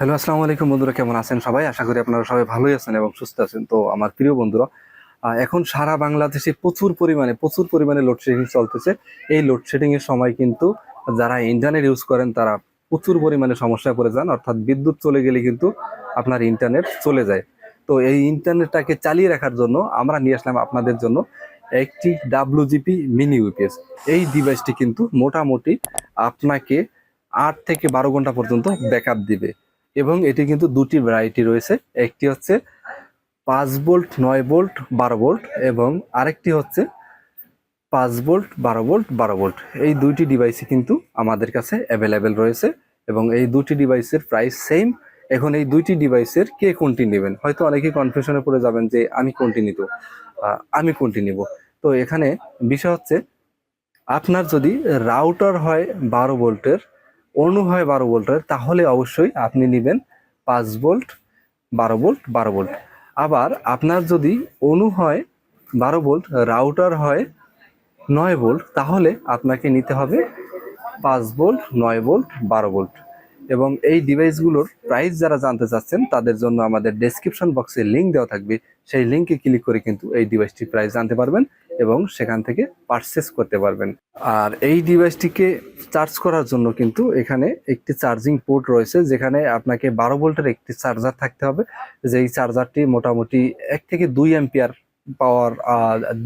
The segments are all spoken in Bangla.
হ্যালো, আসসালামু আলাইকুম বন্ধুরা, কেমন আছেন সবাই? আশা করি আপনারা সবাই ভালোই আছেন এবং সুস্থ আছেন। তো আমার প্রিয় বন্ধুরা এখন সারা বাংলাদেশে প্রচুর পরিমাণে প্রচুর পরিমাণে লোডশেডিং চলতেছে। এই লোডশেডিংয়ের সময় কিন্তু যারা ইন্টারনেট ইউজ করেন, তারা প্রচুর পরিমাণে সমস্যায় পড়ে যান। অর্থাৎ বিদ্যুৎ চলে গেলে কিন্তু আপনার ইন্টারনেট চলে যায়। তো এই ইন্টারনেটটাকে চালিয়ে রাখার জন্য আমরা নিয়ে আসলাম আপনাদের জন্য একটি ডাব্লুজিপি মিনি ইউপিএস এই ডিভাইসটি কিন্তু মোটামুটি আপনাকে আট থেকে বারো ঘণ্টা পর্যন্ত ব্যাকআপ দিবে। এবং এটি কিন্তু দুটি ভ্যারাইটি রয়েছে। একটি হচ্ছে পাঁচ বোল্ট, নয় বোল্ট, বারো বোল্ট এবং আরেকটি হচ্ছে পাঁচ বোল্ট, বারো বোল্ট বারো বোল্ট। এই দুইটি ডিভাইসই কিন্তু আমাদের কাছে অ্যাভেলেবেল রয়েছে এবং এই দুটি ডিভাইসের প্রাইস সেম এখন এই দুইটি ডিভাইসের কে কোনটি নেবেন? হয়তো অনেকেই কনফিউশনে পড়ে যাবেন যে আমি কোনটি নিত আমি কোনটি নিব? তো এখানে বিষয় হচ্ছে, আপনার যদি রাউটার হয় বারো ভোল্টের অনু হয় বারো ভোল্টের, তাহলে অবশ্যই আপনি নেবেন পাঁচ ভোল্ট, বারো ভোল্ট বারো ভোল্ট। আবার আপনার যদি অনু হয় বারো ভোল্ট, রাউটার হয় নয় ভোল্ট, তাহলে আপনাকে নিতে হবে পাঁচ ভোল্ট, নয় ভোল্ট, বারো ভোল্ট। এবং এই ডিভাইসগুলোর প্রাইস যারা জানতে চাচ্ছেন, তাদের জন্য আমাদের ডেসক্রিপশন বক্সে লিঙ্ক দেওয়া থাকবে। সেই লিঙ্কে ক্লিক করে কিন্তু এই ডিভাইসটির প্রাইস জানতে পারবেন এবং সেখান থেকে পারচেস করতে পারবেন। আর এই ডিভাইসটিকে চার্জ করার জন্য কিন্তু এখানে একটি চার্জিং পোর্ট রয়েছে, যেখানে আপনাকে বারো ভোল্টের একটি চার্জার থাকতে হবে। যেই চার্জারটি মোটামুটি এক থেকে দুই অ্যাম্পিয়ার পাওয়ার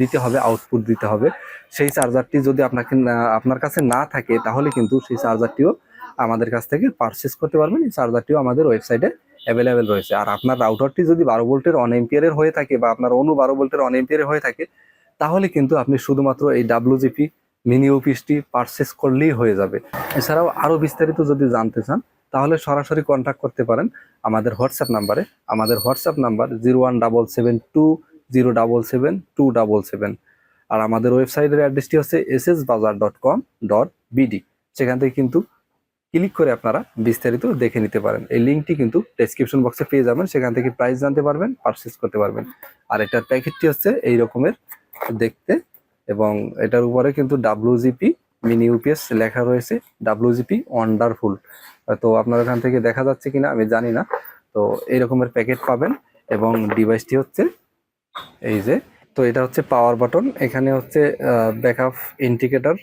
দিতে হবে আউটপুট দিতে হবে। সেই চার্জারটি যদি আপনাকে আপনার কাছে না থাকে, তাহলে কিন্তু সেই চার্জারটিও আমাদের কাছ থেকে পারচেস করতে পারবেন। এই চার্জারটিও আমাদের ওয়েবসাইটে অ্যাভেলেবেল রয়েছে। আর আপনার রাউটারটি যদি বারো ভোল্টের অন এম্পিয়ারের হয়ে থাকে বা আপনার অনু বারো ভোল্টের অন এম্পিয়ারের হয়ে থাকে, তাহলে কিন্তু আপনি শুধুমাত্র এই ডাব্লুজিপি মিনি অফিসটি পারচেস করলেই হয়ে যাবে। এছাড়াও আরও বিস্তারিত যদি জানতে চান, তাহলে সরাসরি কন্ট্যাক্ট করতে পারেন আমাদের হোয়াটসঅ্যাপ নাম্বারে। আমাদের WhatsApp number zero one double seven two zero double seven two double seven আর আমাদের ওয়েবসাইটের অ্যাড্রেসটি হচ্ছে S S bazar dot com dot BD সেখান থেকে কিন্তু ক্লিক করে আপনারা বিস্তারিত দেখে নিতে পারেন। এই লিঙ্কটি কিন্তু ডেসক্রিপশন বক্সে পেয়ে যাবেন, সেখান থেকে প্রাইস জানতে পারবেন পারচেস করতে পারবেন। আর এটার প্যাকেটটি হচ্ছে এই রকমের দেখতে এবং এটার উপরে কিন্তু ডাব্লুজিপি মিনি ইউপিএস লেখা রয়েছে ডাব্লুজিপি ওয়ান্ডারফুল তো আপনার এখান থেকে দেখা যাচ্ছে কিনা আমি জানি না। তো এই রকমের প্যাকেট পাবেন এবং ডিভাইসটি হচ্ছে এই যে, তো এটা হচ্ছে পাওয়ার বাটন এখানে হচ্ছে ব্যাকআপ ইন্ডিকেটর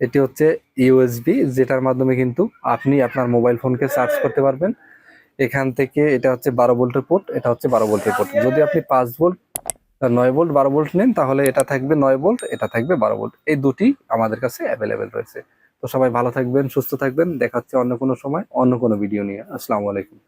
এটি হচ্ছে ইউএসবি যেটার মাধ্যমে কিন্তু আপনি আপনার মোবাইল ফোনকে চার্জ করতে পারবেন। এখান থেকে এটা হচ্ছে বারো ভোল্টের পোর্ট এটা হচ্ছে বারো ভোল্টের পোর্ট যদি আপনি পাঁচ ভোল্ট নয় ভোল্ট, বারো ভোল্ট নেন, তাহলে এটা থাকবে নয় ভোল্ট, এটা থাকবে বারো ভোল্ট। এই দুটি আমাদের কাছে অ্যাভেলেবেল রয়েছে। তো সবাই ভালো থাকবেন, সুস্থ থাকবেন। দেখা হচ্ছে অন্য কোনো সময়, অন্য কোনো ভিডিও নিয়ে। আসসালামু আলাইকুম।